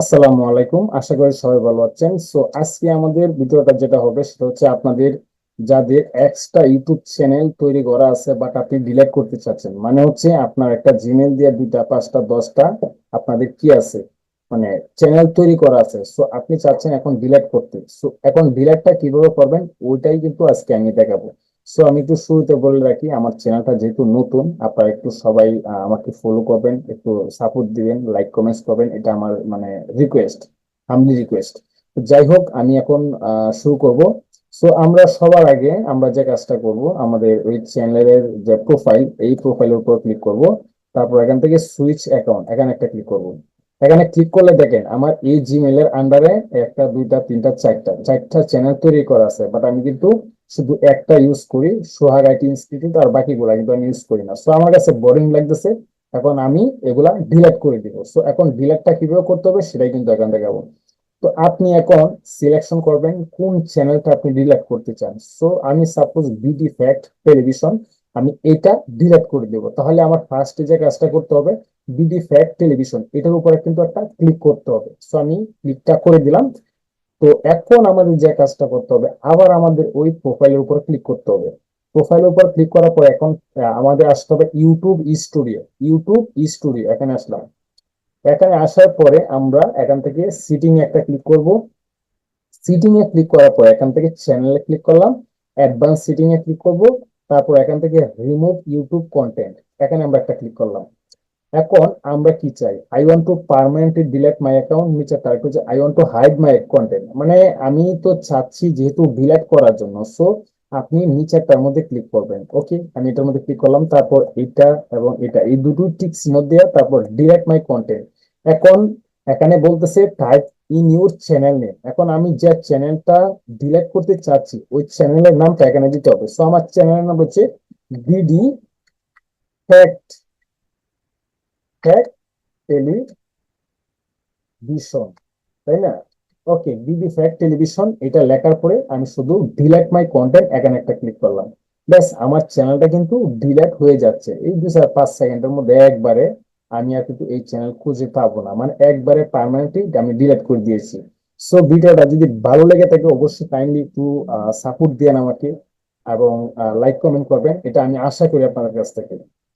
আসসালামু আলাইকুম। আশা করি সবাই ভালো আছেন। সো আজকে আমাদের ভিডিওটা যেটা হবে সেটা হচ্ছে আপনাদের যাদের এক্সট্রা ইউটিউব চ্যানেল তৈরি করা আছে বাট আপনি ডিলিট করতে চাচ্ছেন মানে হচ্ছে আপনার একটা জিমেল দিয়ে দুইটা, পাঁচটা, দশটা আপনাদের কি আছে? মানে চ্যানেল তৈরি করা আছে। সো আপনি চাচ্ছেন এখন ডিলিট করতে। সো এখন ডিলিটটা কীভাবে করবেন, ওইটাই কিন্তু আজকে আমি দেখাবো। সো আমি একটু শুরুতে বলে রাখি, আমার চ্যানেলটা যেহেতু নতুন, আপনারা একটু সবাই আমাকে ফলো করবেন, একটু সাপোর্ট দিবেন লাইক কমেন্টস করবেন, এটা আমার মানে রিকোয়েস্ট হামলি রিকোয়েস্ট যাই হোক, আমি এখন শুরু করব। সো আমরা সবার আগে, আমরা যে কাজটা করব, আমাদের ওই চ্যানেলের যে প্রোফাইল এই প্রোফাইলের উপর ক্লিক করব। তারপর এখান থেকে সুইচ অ্যাকাউন্ট এখানে একটা ক্লিক করব। এখানে ক্লিক করলে দেখেন, আমার এই জিমেলের আন্ডারে একটা, দুইটা, তিনটা, চারটা চারটা চ্যানেল তৈরি করা আছে বাট আমি কিন্তু শুধু একটা ইউজ করি সোহাগ আইটি ইনস্টিটিউট আর বাকিগুলা কিন্তু আমি ইউজ করি না। সো আমার কাছে বোরিং লাগতেছে, এখন আমি এগুলা ডিলিট করে দিব। সো এখন ডিলিটটা কীভাবে করতে হবে সেটাই কিন্তু এখান দেখাবো। তো, আপনি এখন সিলেকশন করবেন কোন চ্যানেলটা আপনি ডিলিট করতে চান। সো আমি সাপোজ বিডি ফ্যাক্ট টেলিভিশন আমি এটা ডিলিট করে দেবো। তাহলে আমার ফার্স্টে যে কাজটা করতে হবে বিডি ফ্যাক্ট টেলিভিশন এটার উপরে কিন্তু একটা ক্লিক করতে হবে। সো আমি ক্লিকটা করে দিলাম। তো এখন আমাদের যে কাজটা করতে হবে, আবার আমাদের ওই প্রোফাইলের উপর ক্লিক করতে হবে। প্রোফাইলের উপর ক্লিক করার পর এখন আমাদের আসতে হবে ইউটিউব স্টুডিও ইউটিউব স্টুডিও এখানে আসলাম। এখানে আসার পরে আমরা এখান থেকে সিটিং একটা ক্লিক করব। সিটিং এ ক্লিক করার পর এখান থেকে চ্যানেলে ক্লিক করলাম। অ্যাডভান্স সিটিং এ ক্লিক করব। তারপর এখান থেকে রিমুভ ইউটিউব কন্টেন্ট এখানে আমরা একটা ক্লিক করলাম। এখন আমরা কি চাই? I want to permanently delete my account নিচে তার হচ্ছে I want to hide my content মানে আমি তো চাচ্ছি যেহেতু ডিলেট করার জন্য সো আপনি নিচেরটার মধ্যে ক্লিক করবেন ওকে আমি এটার মধ্যে ক্লিক করলাম, তারপর এটা এবং এটা, এই দুটো টিক চিহ্ন দিয়ে তারপর ডিলেট মাই কন্টেন্ট এখন এখানে বলতেছে type in your channel name এখন আমি যে চ্যানেলটা ডিলেট করতে চাচ্ছি, ওই চ্যানেলের নামটা এখানে দিতে হবে। সো আমার চ্যানেলের নাম হচ্ছে ডিডি ফ্যাক্ট ফ্যাক্ট টেলিভিশন তাই না? ওকে বিডি ফ্যাট টেলিভিশন এটা লেখার পরে আমি শুধু ডিলেট মাই কন্টেন্ট এখানে একটা ক্লিক করলাম। ব্যাস, আমার চ্যানেলটা কিন্তু ডিলেট হয়ে যাচ্ছে। এই দু পাঁচ সেকেন্ডের মধ্যে একবারে আমি আর কিন্তু এই চ্যানেল খুঁজে পাবো না। মানে একবারে পার্মানেন্টলি আমি ডিলেট করে দিয়েছি। সো ভিডিওটা যদি ভালো লেগে থাকে, অবশ্যই কাইন্ডলি একটু সাপোর্ট দেন আমাকে এবং লাইক কমেন্ট করবেন। এটা আমি আশা করি আপনাদের কাছ থেকে।